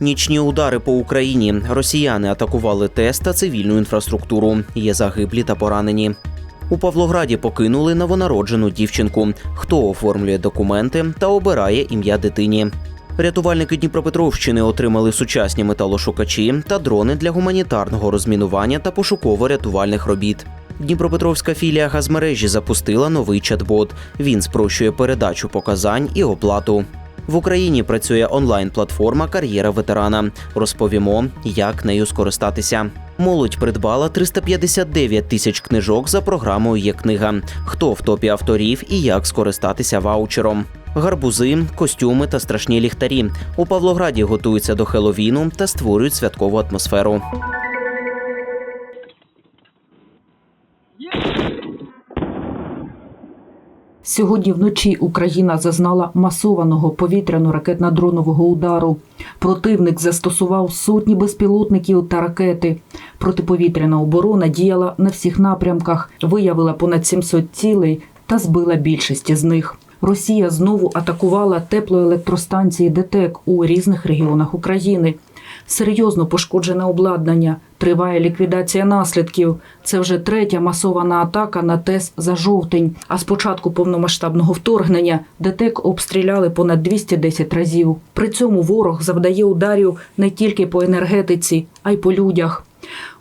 Нічні удари по Україні. Росіяни атакували ТЕС та цивільну інфраструктуру. Є загиблі та поранені. У Павлограді покинули новонароджену дівчинку. Хто оформлює документи та обирає ім'я дитині. Рятувальники Дніпропетровщини отримали сучасні металошукачі та дрони для гуманітарного розмінування та пошуково-рятувальних робіт. Дніпропетровська філія газмережі запустила новий чат-бот. Він спрощує передачу показань і оплату. В Україні працює онлайн-платформа Кар'єра ветерана. Розповімо, як нею скористатися. Молодь придбала 359 тисяч книжок за програмою Є книга. Хто в топі авторів і як скористатися ваучером. Гарбузи, костюми та страшні ліхтарі. У Павлограді готуються до Хеловіну та створюють святкову атмосферу. Сьогодні вночі Україна зазнала масованого повітряно-ракетно-дронового удару. Противник застосував сотні безпілотників та ракети. Протиповітряна оборона діяла на всіх напрямках, виявила понад 700 цілей та збила більшість з них. Росія знову атакувала теплоелектростанції ДТЕК у різних регіонах України. Серйозно пошкоджене обладнання. Триває ліквідація наслідків. Це вже третя масована атака на ТЕС за жовтень. А з початку повномасштабного вторгнення ДТЕК обстріляли понад 210 разів. При цьому ворог завдає ударів не тільки по енергетиці, а й по людях.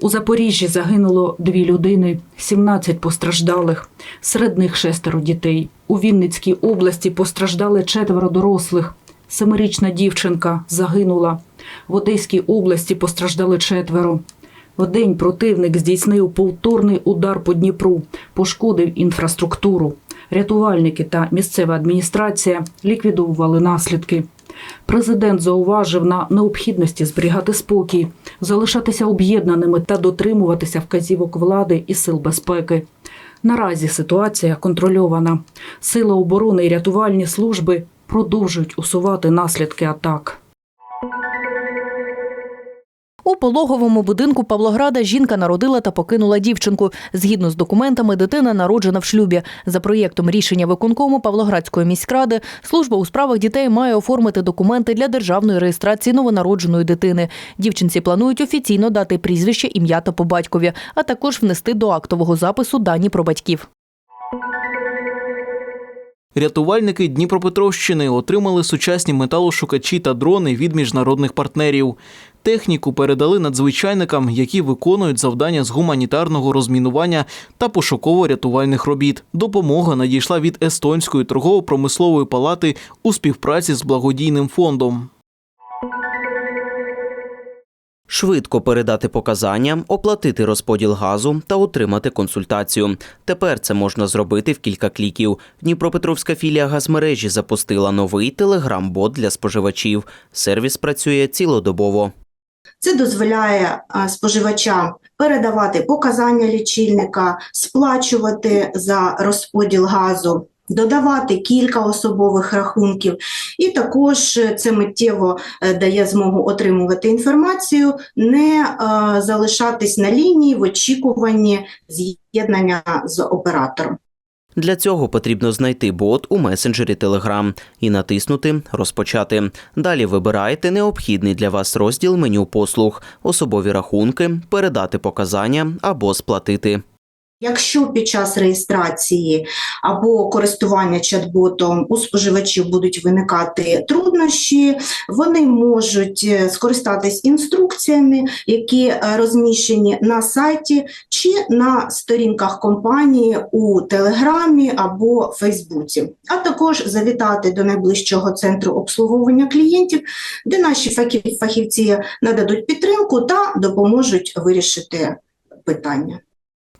У Запоріжжі загинуло дві людини, 17 постраждалих. Серед них шестеро дітей. У Вінницькій області постраждали четверо дорослих. Семирічна дівчинка загинула. В Одеській області постраждали четверо. В день противник здійснив повторний удар по Дніпру, пошкодив інфраструктуру. Рятувальники та місцева адміністрація ліквідовували наслідки. Президент зауважив на необхідності зберігати спокій, залишатися об'єднаними та дотримуватися вказівок влади і сил безпеки. Наразі ситуація контрольована. Сили оборони і рятувальні служби продовжують усувати наслідки атак. У пологовому будинку Павлограда жінка народила та покинула дівчинку. Згідно з документами, дитина народжена в шлюбі. За проєктом рішення виконкому Павлоградської міськради служба у справах дітей має оформити документи для державної реєстрації новонародженої дитини. Дівчинці планують офіційно дати прізвище, ім'я та по батькові, а також внести до актового запису дані про батьків. Рятувальники Дніпропетровщини отримали сучасні металошукачі та дрони від міжнародних партнерів. Техніку передали надзвичайникам, які виконують завдання з гуманітарного розмінування та пошуково-рятувальних робіт. Допомога надійшла від Естонської торгово-промислової палати у співпраці з благодійним фондом. Швидко передати показання, оплатити розподіл газу та отримати консультацію. Тепер це можна зробити в кілька кліків. Дніпропетровська філія газмережі запустила новий телеграм-бот для споживачів. Сервіс працює цілодобово. Це дозволяє споживачам передавати показання лічильника, сплачувати за розподіл газу, додавати кілька особових рахунків, і також е, це миттєво е, дає змогу отримувати інформацію, не е, залишатись на лінії в очікуванні з'єднання з оператором. Для цього потрібно знайти бот у месенджері Telegram і натиснути Розпочати. Далі вибирайте необхідний для вас розділ меню послуг, особові рахунки, передати показання або сплатити. Якщо під час реєстрації або користування чат-ботом у споживачів будуть виникати труднощі, вони можуть е, скористатись інструкціями, які е, розміщені на сайті чи на сторінках компанії у Телеграмі або Фейсбуці, а також завітати до найближчого центру обслуговування клієнтів, де наші фахів- фахівці нададуть підтримку та допоможуть вирішити питання.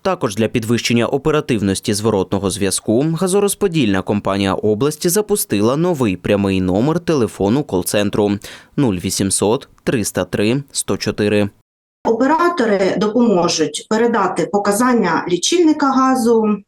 Також для підвищення оперативності зворотного зв'язку газорозподільна компанія області запустила новий прямий номер телефону кол-центру 0800 303 104. Оператори допоможуть передати показання лічильника газу. е,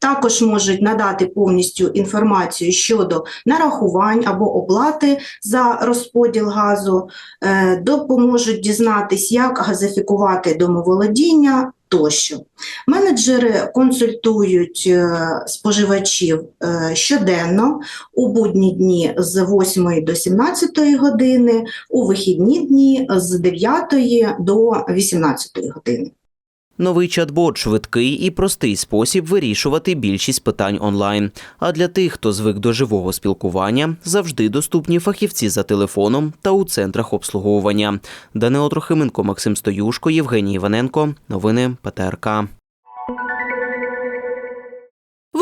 Також можуть надати повністю інформацію щодо нарахувань або оплати за розподіл газу, е, допоможуть дізнатись, як газифікувати домоволодіння, тощо. Менеджери консультують е, споживачів е, щоденно у будні дні з 8 до 17 години, у вихідні дні з 9 до 18 години. Новий чат-бот – швидкий і простий спосіб вирішувати більшість питань онлайн. А для тих, хто звик до живого спілкування, завжди доступні фахівці за телефоном та у центрах обслуговування. Данило Трохименко, Максим Стоюшко, Євгеній Іваненко. Новини ПТРК.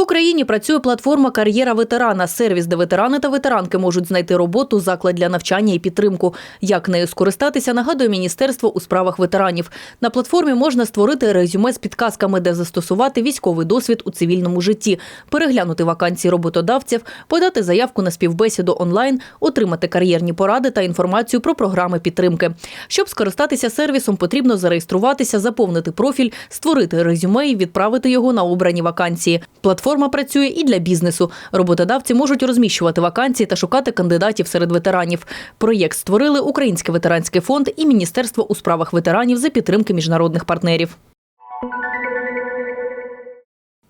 Україні працює платформа Кар'єра ветерана, сервіс, де ветерани та ветеранки можуть знайти роботу, заклад для навчання і підтримку. Як нею скористатися, нагадує Міністерство у справах ветеранів. На платформі можна створити резюме з підказками, де застосувати військовий досвід у цивільному житті, переглянути вакансії роботодавців, подати заявку на співбесіду онлайн, отримати кар'єрні поради та інформацію про програми підтримки. Щоб скористатися сервісом, потрібно зареєструватися, заповнити профіль, створити резюме і відправити його на обрані вакансії. Платформа працює і для бізнесу. Роботодавці можуть розміщувати вакансії та шукати кандидатів серед ветеранів. Проєкт створили Український ветеранський фонд і Міністерство у справах ветеранів за підтримки міжнародних партнерів.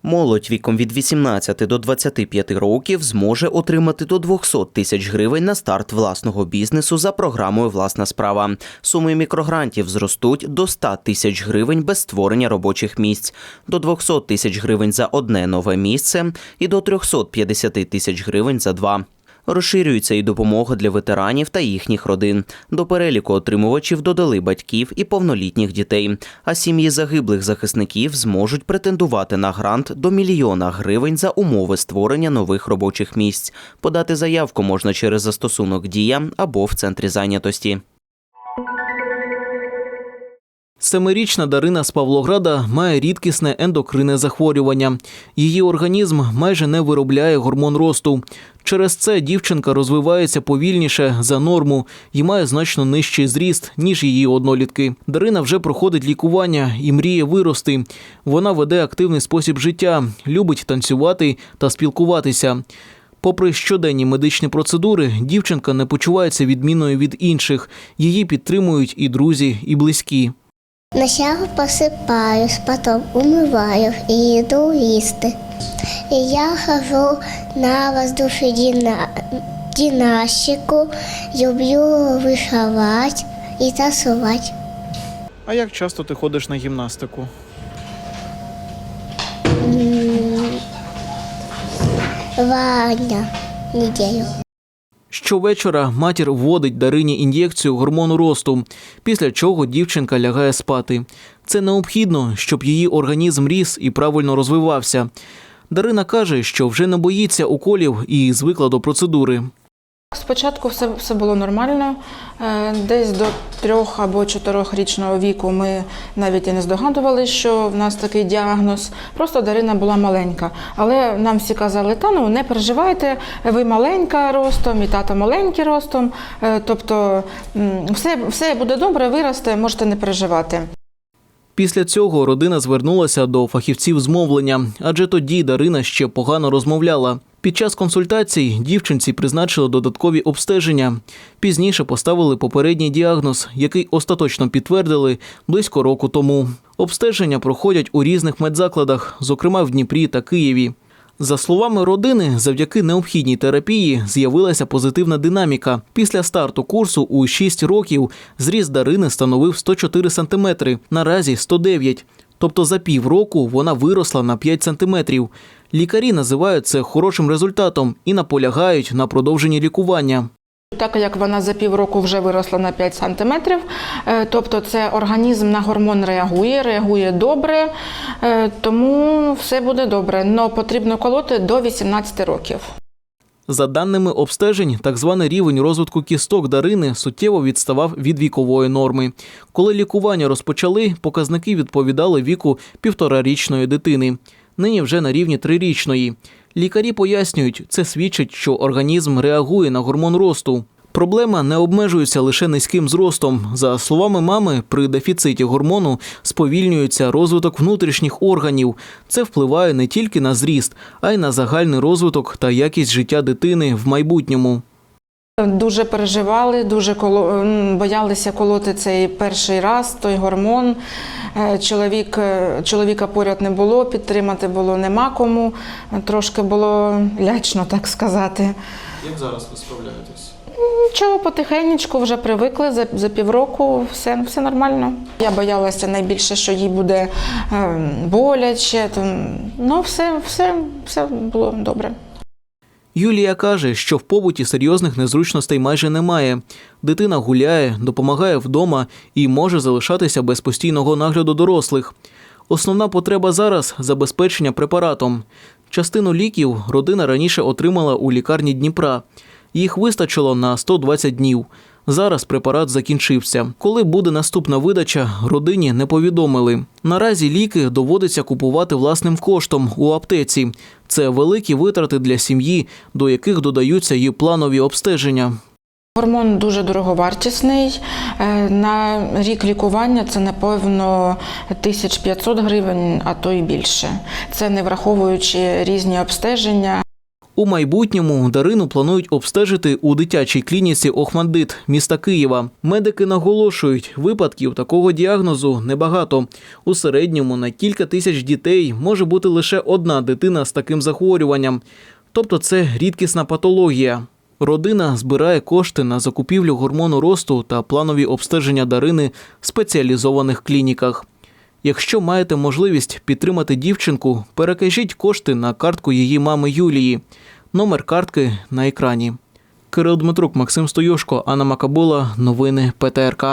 Молодь віком від 18 до 25 років зможе отримати до 200 тисяч гривень на старт власного бізнесу за програмою Власна справа. Суми мікрогрантів зростуть до 100 тисяч гривень без створення робочих місць, до 200 тисяч гривень за одне нове місце і до 350 тисяч гривень за два. Розширюється і допомога для ветеранів та їхніх родин. До переліку отримувачів додали батьків і повнолітніх дітей. А сім'ї загиблих захисників зможуть претендувати на грант до мільйона гривень за умови створення нових робочих місць. Подати заявку можна через застосунок Дія або в центрі зайнятості. Семирічна Дарина з Павлограда має рідкісне ендокринне захворювання. Її організм майже не виробляє гормон росту. Через це дівчинка розвивається повільніше за норму і має значно нижчий зріст, ніж її однолітки. Дарина вже проходить лікування і мріє вирости. Вона веде активний спосіб життя, любить танцювати та спілкуватися. Попри щоденні медичні процедури, дівчинка не почувається відмінною від інших. Її підтримують і друзі, і близькі. Сначала посыпаюсь, потом умываю и иду їсти. И я хожу на воздушную дина... гимнастику, люблю вишивати і танцювати. А як часто ти ходиш на гімнастику? Ваня неділю. Щовечора матір вводить Дарині ін'єкцію гормону росту, після чого дівчинка лягає спати. Це необхідно, щоб її організм ріс і правильно розвивався. Дарина каже, що вже не боїться уколів і звикла до процедури. Спочатку все, все було нормально. Е, Десь до трьох або чотирьохрічного віку ми навіть і не здогадувалися, що в нас такий діагноз. Просто Дарина була маленька. Але нам всі казали, та ну не переживайте, ви маленька ростом, і тато маленький ростом. Е, Тобто все, все буде добре, виросте, можете не переживати. Після цього родина звернулася до фахівців з мовлення, адже тоді Дарина ще погано розмовляла. Під час консультацій дівчинці призначили додаткові обстеження. Пізніше поставили попередній діагноз, який остаточно підтвердили близько року тому. Обстеження проходять у різних медзакладах, зокрема в Дніпрі та Києві. За словами родини, завдяки необхідній терапії з'явилася позитивна динаміка. Після старту курсу у 6 років зріст Дарини становив 104 сантиметри, наразі 109. Тобто за півроку вона виросла на 5 сантиметрів. Лікарі називають це хорошим результатом і наполягають на продовженні лікування. Так як вона за півроку вже виросла на 5 сантиметрів, е, тобто це організм на гормон реагує, реагує добре, е, тому все буде добре. але потрібно колоти до 18 років. За даними обстежень, так званий рівень розвитку кісток Дарини суттєво відставав від вікової норми. Коли лікування розпочали, показники відповідали віку півторарічної дитини. Нині вже на рівні трирічної. Лікарі пояснюють, це свідчить, що організм реагує на гормон росту. Проблема не обмежується лише низьким зростом. За словами мами, при дефіциті гормону сповільнюється розвиток внутрішніх органів. Це впливає не тільки на зріст, а й на загальний розвиток та якість життя дитини в майбутньому. Дуже переживали, дуже коло... боялися колоти цей перший раз, той гормон. Е, Чоловік, е, чоловіка поряд не було, підтримати було нема кому. Трошки було лячно, так сказати. Як зараз ви справляєтесь? Нічого, потихеньку вже привикли за, за півроку, все, все нормально. Я боялася найбільше, що їй буде е, боляче. Там, ну, все, все, все було добре. Юлія каже, що в побуті серйозних незручностей майже немає. Дитина гуляє, допомагає вдома і може залишатися без постійного нагляду дорослих. Основна потреба зараз забезпечення препаратом. Частину ліків родина раніше отримала у лікарні Дніпра. Їх вистачило на 120 днів. Зараз препарат закінчився. Коли буде наступна видача, родині не повідомили. Наразі ліки доводиться купувати власним коштом у аптеці. Це великі витрати для сім'ї, до яких додаються і планові обстеження. Гормон дуже дороговартісний. Е, На рік лікування це напевно 1500 гривень, а то й більше. Це не враховуючи різні обстеження. У майбутньому Дарину планують обстежити у дитячій клініці Охмандит міста Києва. Медики наголошують, випадків такого діагнозу небагато. У середньому на кілька тисяч дітей може бути лише одна дитина з таким захворюванням. Тобто це рідкісна патологія. Родина збирає кошти на закупівлю гормону росту та планові обстеження Дарини в спеціалізованих клініках. Якщо маєте можливість підтримати дівчинку, перекажіть кошти на картку її мами Юлії. Номер картки на екрані. Кирил Дмитрук, Максим Стоюшко, Анна Макабула. Новини ПТРК.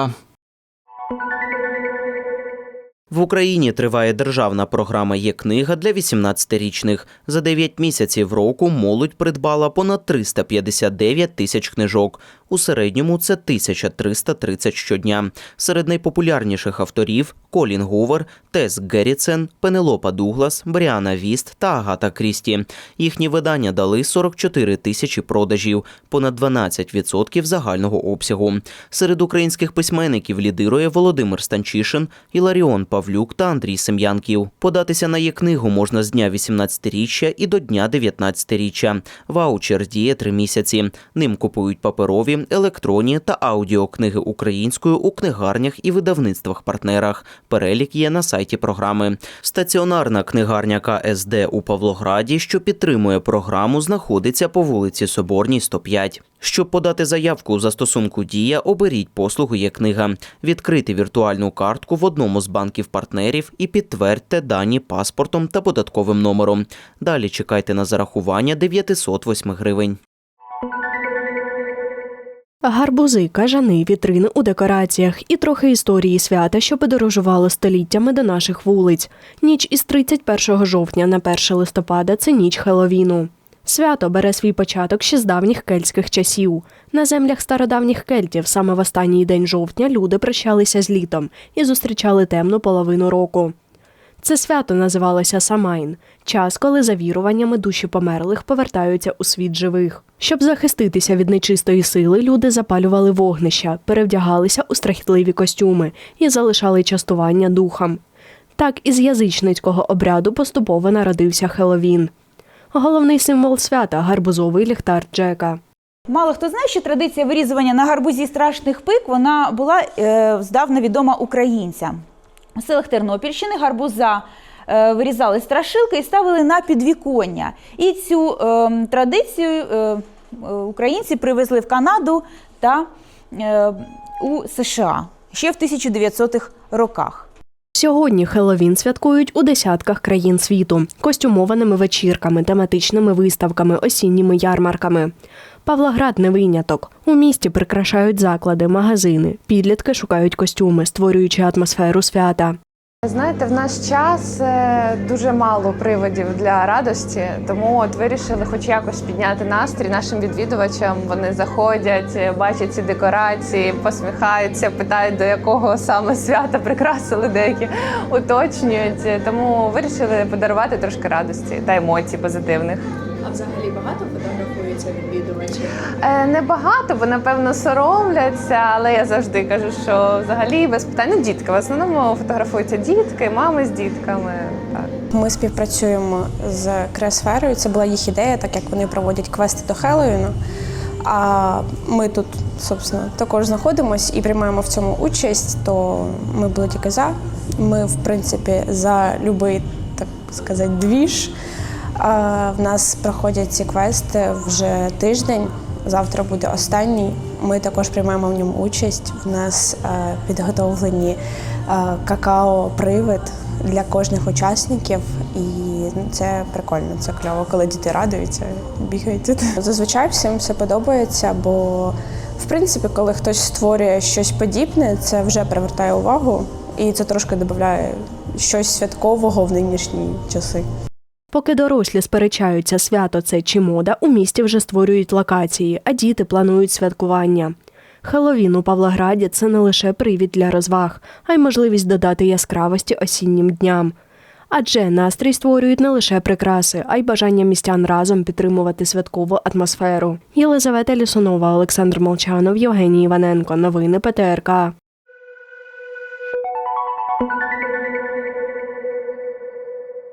В Україні триває державна програма Є книга для 18-річних. За 9 місяців року молодь придбала понад 359 тисяч книжок. У середньому це 1330 щодня. Серед найпопулярніших авторів Колін Гувер, Тес Герріцен, Пенелопа Дуглас, Бріана Віст та Агата Крісті. Їхні видання дали 44 тисячі продажів, понад 12% загального обсягу. Серед українських письменників лідирує Володимир Станчишин, Іларіон Павлюк та Андрій Сем'янків. Податися на є книгу можна з дня 18-річчя і до дня 19-річчя. Ваучер діє три місяці. Ним купують паперові, електронні та аудіокниги українською у книгарнях і видавництвах-партнерах. Перелік є на сайті програми. Стаціонарна книгарня КСД у Павлограді, що підтримує програму, знаходиться по вулиці Соборній, 105. Щоб подати заявку у застосунку Дія, оберіть послугу є книга. Відкрити віртуальну картку в одному з банків-партнерів і підтвердьте дані паспортом та податковим номером. Далі чекайте на зарахування 908 гривень. Гарбузи, кажани, вітрини у декораціях і трохи історії свята, що подорожувало століттями до наших вулиць. Ніч із 31 жовтня на 1 листопада це ніч Хеловіну. Свято бере свій початок ще з давніх кельтських часів. На землях стародавніх кельтів саме в останній день жовтня люди прощалися з літом і зустрічали темну половину року. Це свято називалося Самайн час, коли за віруваннями душі померлих повертаються у світ живих. Щоб захиститися від нечистої сили, люди запалювали вогнища, перевдягалися у страхітливі костюми і залишали частування духам. Так із язичницького обряду поступово народився Хеловін. Головний символ свята гарбузовий ліхтар Джека. Мало хто знає, що традиція вирізування на гарбузі страшних пик вона була е, здавна відома українцям. У селах Тернопільщини гарбуза е, вирізали страшилки і ставили на підвіконня. І цю е, традицію е, українці привезли в Канаду та е, у США ще в 1900-х роках. Сьогодні Хеловін святкують у десятках країн світу костюмованими вечірками, тематичними виставками, осінніми ярмарками. Павлоград не виняток. У місті прикрашають заклади, магазини. Підлітки шукають костюми, створюючи атмосферу свята. Знаєте, в наш час е, дуже мало приводів для радості, тому от вирішили хоч якось підняти настрій нашим відвідувачам. Вони заходять, бачать ці декорації, посміхаються, питають, до якого саме свята прикрасили, деякі уточнюють. Тому вирішили подарувати трошки радості та емоцій позитивних. А взагалі багато фотографується відвідувачів? Е, Небагато, бо напевно соромляться, але я завжди кажу, що взагалі без питань ну, дітки. В основному фотографуються дітки, мами з дітками. Так. Ми співпрацюємо з Креосферою. Це була їх ідея, так як вони проводять квести до Хеллоуіну. а ми тут, собственно, також знаходимося і приймаємо в цьому участь, то ми були тільки за. Ми, в принципі, за будь-який, так сказати, двіж. В нас проходять ці квести вже тиждень. Завтра буде останній. Ми також приймаємо в ньому участь. В нас е, підготовлені е, какао-привид для кожних учасників, і ну, це прикольно, це кльово, коли діти радуються, бігають тут. Зазвичай всім все подобається, бо в принципі, коли хтось створює щось подібне, це вже привертає увагу, і це трошки додає щось святкового в нинішні часи. Поки дорослі сперечаються, свято це чи мода, у місті вже створюють локації, а діти планують святкування. Хеллоуін у Павлограді це не лише привід для розваг, а й можливість додати яскравості осіннім дням. Адже настрій створюють не лише прикраси, а й бажання містян разом підтримувати святкову атмосферу. Єлизавета Лісунова, Олександр Молчанов, Євгеній Іваненко. Новини ПТРК.